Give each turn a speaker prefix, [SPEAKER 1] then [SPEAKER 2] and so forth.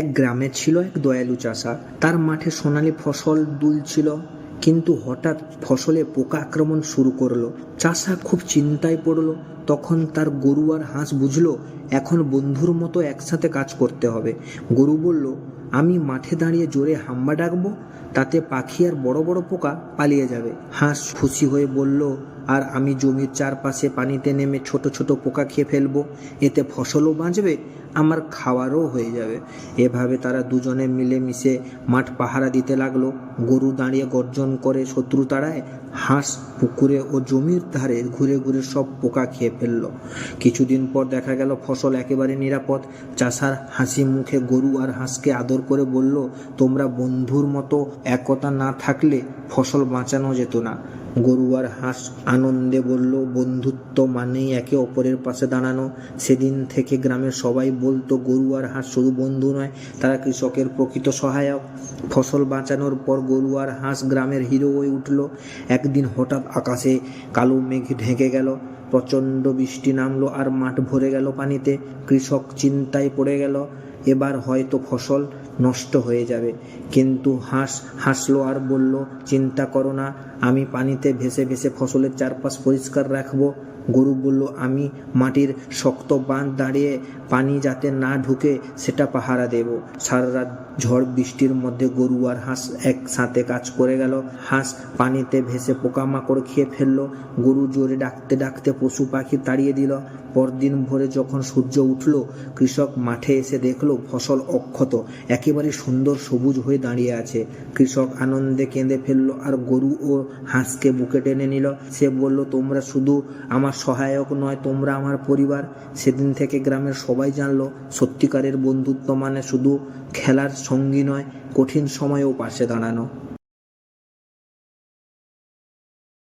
[SPEAKER 1] এক গ্রামে ছিল এক দয়ালু চাষা। তার মাঠে সোনালি ফসল দুলছিল, কিন্তু হঠাৎ ফসলে পোকা আক্রমণ শুরু করল। চাষা খুব চিন্তায় পড়ল, তখন তার গরু আর হাঁস বুঝলো, এখন বন্ধুর মতো একসাথে কাজ করতে হবে। গরু বলল, আমি মাঠে দাঁড়িয়ে জোরে হাম্বা ডাকবো, তাতে পাখি আর বড় বড় পোকা পালিয়ে যাবে। হাঁস খুশি হয়ে বলল আর আমি জমির চারপাশে পানিতে নেমে ছোট ছোট পোকা খেয়ে ফেলব, এতে ফসলও বাঁচবে, আমার খাওয়ারও হয়ে যাবে। এভাবে তারা দুজনে মিলে মিশে মাঠ পাহারা দিতে লাগল। গরু দাঁড়িয়ে গর্জন করে শত্রু তাড়ায়, হাঁস, পুকুরে ও জমির ধারে ঘুরে ঘুরে সব পোকা খেয়ে ফেলল। কিছুদিন পর দেখা গেল ফসল একেবারে নিরাপদ। চাষার হাসি মুখে গরু আর হাঁসকে আদর করে বলল, তোমরা বন্ধুর মতো একতা না থাকলে ফসল বাঁচানো যেত না। গরু আর হাঁস আনন্দে বলল, বন্ধুত্ব মানেই একে অপরের পাশে দাঁড়ানো। সেদিন থেকে গ্রামের সবাই বলতো, গরুয়ার হাঁস শুধু বন্ধু নয়, তারা কৃষকের প্রকৃত সহায়ক। ফসল বাঁচানোর পর গরুয়ার হাঁস গ্রামের হিরো হয়ে উঠল। একদিন হঠাৎ আকাশে কালো মেঘ ঢেকে গেল। প্রচণ্ড বৃষ্টি নামলো আর মাঠ ভরে গেল পানিতে। কৃষক চিন্তায় পড়ে গেল, এবার হয়তো ফসল নষ্ট হয়ে যাবে। কিন্তু হাঁস হাসলো আর বলল, চিন্তা করো না, আমি পানিতে ভেসে ভেসে ফসলের চারপাশ পরিষ্কার রাখব। গরু বলল, আমি মাটির শক্ত বাঁধ দাঁড়িয়ে পানি যাতে না ঢুকে, সেটা পাহারা দেব। সারা রাত ঝড় বৃষ্টির মধ্যে গরু আর হাঁস একসাথে কাজ করে গেল। হাঁস পানিতে ভেসে পোকামাকড় খেয়ে ফেলল। গরু জোরে ডাকতে ডাকতে পশু পাখি তাড়িয়ে দিল। পরদিন ভোরে যখন সূর্য উঠল, কৃষক মাঠে এসে দেখল, ফসল অক্ষত, একেবারে সুন্দর সবুজ হয়ে দাঁড়িয়ে আছে। কৃষক আনন্দে কেঁদে ফেলল আর গরু ও হাঁসকে বুকে টেনে নিল। সে বলল, তোমরা শুধু আমার সহায়ক নয়, তোমরা আমার পরিবার। সেদিন থেকে গ্রামের সবাই জানলো, সত্যিকারের বন্ধুত্ব মানে শুধু খেলার সঙ্গী নয়, কঠিন সময়েও পাশে দাঁড়ানো।